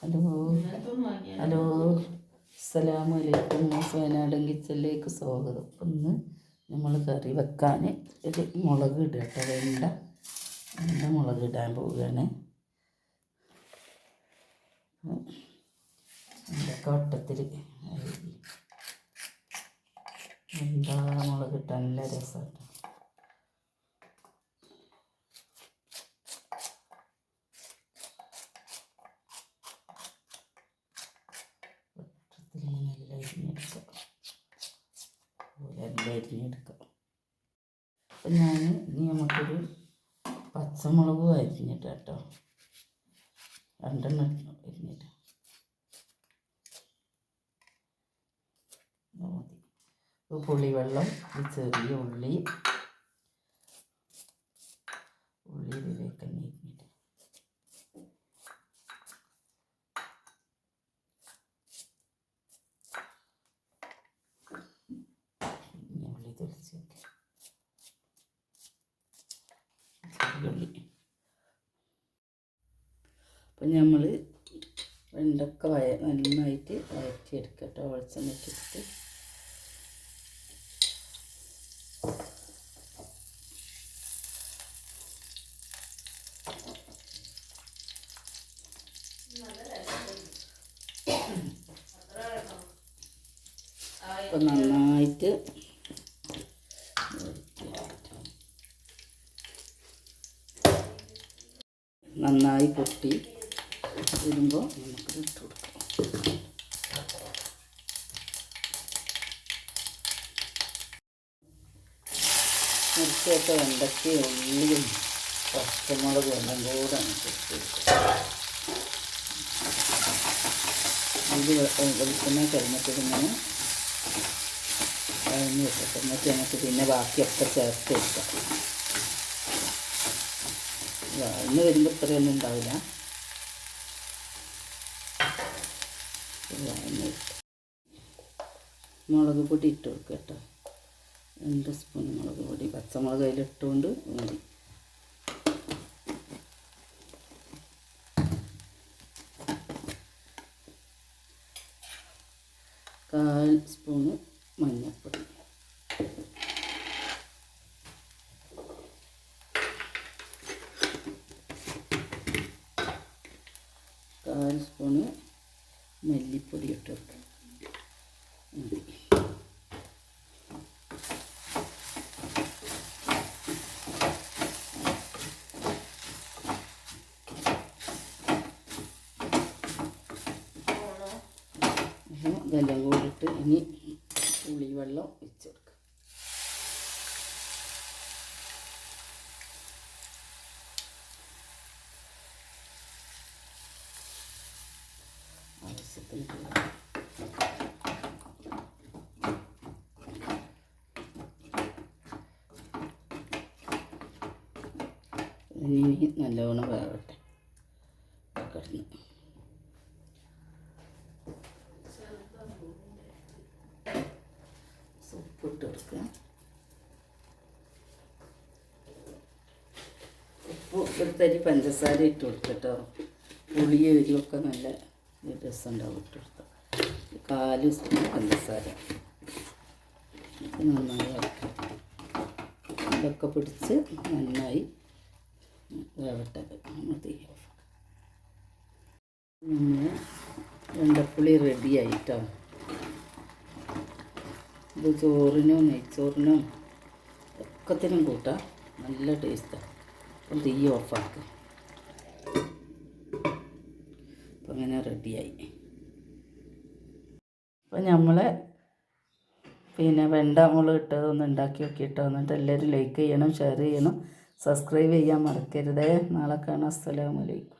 Hello. Hello. അസ്സലാമു അലൈക്കും വയനാടൻ കിച്ചണിലേക്ക് സ്വാഗതം. അപ്പം ഇന്ന് നമ്മൾ കറി വെക്കാൻ ഒരു മുളക് ഇടുക കേട്ടോ. വെണ്ട. മുളക് ഇടാൻ പോവുകയാണ്. വെണ്ടക്ക വട്ടത്തിൽ. വെണ്ട മുളക് ഇട്ടാൻ നല്ല രസമാണ് അരിഞ്ഞെടുക്കുക അതുപോലെ എല്ലാം അപ്പം ഞാൻ ഇനി നമുക്കൊരു പച്ചമുളക് അരിഞ്ഞിട്ട് കേട്ടോ രണ്ടെണ്ണം അരിഞ്ഞിട്ട് മതി. പുളിവെള്ളം ചെറിയ ഉള്ളി ഇതിലേക്ക് തന്നെ അരിഞ്ഞിട്ട് പിന്നെ വെക്കാം ഉള്ളി അപ്പം നമ്മൾ വെണ്ടക്ക വയ നന്നായിട്ട് വഴറ്റിയെടുക്കട്ടോ വെളിച്ചെണ്ണ ഇട്ടിട്ട്. അപ്പം നന്നായിട്ട് നന്നായി പൊട്ടി. വരുമ്പോൾ നമുക്ക് ഇട്ട് കൊടുക്കാം. മുറിച്ചൊക്കെ വെണ്ടയ്ക്ക് ഉള്ളിയും പച്ചമുളകും എല്ലാം കൂടെ ഇത് വെളിച്ചെണ്ണ കഴിഞ്ഞിട്ട് ഇങ്ങനെ കഴിഞ്ഞ് വെച്ചിട്ട് എന്നിട്ട് നമുക്ക് പിന്നെ ബാക്കിയൊക്കെ ചേർത്ത് വെക്കാം. ഇന്ന് വരുമ്പോൾ ഇത്രയൊന്നും ഉണ്ടാവില്ല. മുളക് പൊടി ഇട്ട് കൊടുക്കുക കേട്ടോ. രണ്ട് സ്പൂൺ മുളക് പൊടി. പച്ചമുളക് അതിലിട്ടുകൊണ്ട് മതി. കാൽ സ്പൂണ് മഞ്ഞൾപ്പൊടി. കാൽ സ്പൂണ് മല്ലിപ്പൊടി ഇട്ട് മതി. അപ്പോൾ ഇതെല്ലാം കൂടിയിട്ട് ഇനി പുളിവെള്ളം വെള്ളം കൊടുക്കാം. ആവശ്യത്തിന്. ഇനി നല്ലവണ്ണം വേവട്ടെ കിടന്ന് ഉപ്പ് ഇട്ട് കൊടുക്കുക. ഉപ്പ് ഒരു തരി പഞ്ചസാര ഇട്ട് കൊടുക്കട്ടോ കേട്ടോ. പുളി എരിവൊക്കെ നല്ല രസം ഉണ്ടാവും ഇട്ട് കൊടുത്താൽ കാൽ സ്പൂൺ പഞ്ചസാര നന്നായി ഇളക്കുക ഇതൊക്കെ പിടിച്ച് നന്നായി വേവട്ടത് നമ്മൾ തീ ഓഫ് നമ്മൾ വെണ്ടപ്പുളി റെഡിയായിട്ടോ ഇത് ചോറിനും നെയ്ച്ചോറിനും ഒക്കത്തിനും കൂട്ടാം. നല്ല ടേസ്റ്റാണ് അപ്പം തീ ഓഫാക്കുക അപ്പം അങ്ങനെ റെഡിയായി. അപ്പം നമ്മൾ പിന്നെ വെണ്ട മുളക് ഇട്ടതൊന്ന് ഉണ്ടാക്കി നോക്കിയിട്ടോ എന്നിട്ട് എല്ലാവരും ലൈക്ക് ചെയ്യണം ഷെയർ ചെയ്യണം സബ്സ്ക്രൈബ് ചെയ്യാൻ മറക്കരുതേ. നാളെ കാണാം. അസ്സലാമലൈക്കും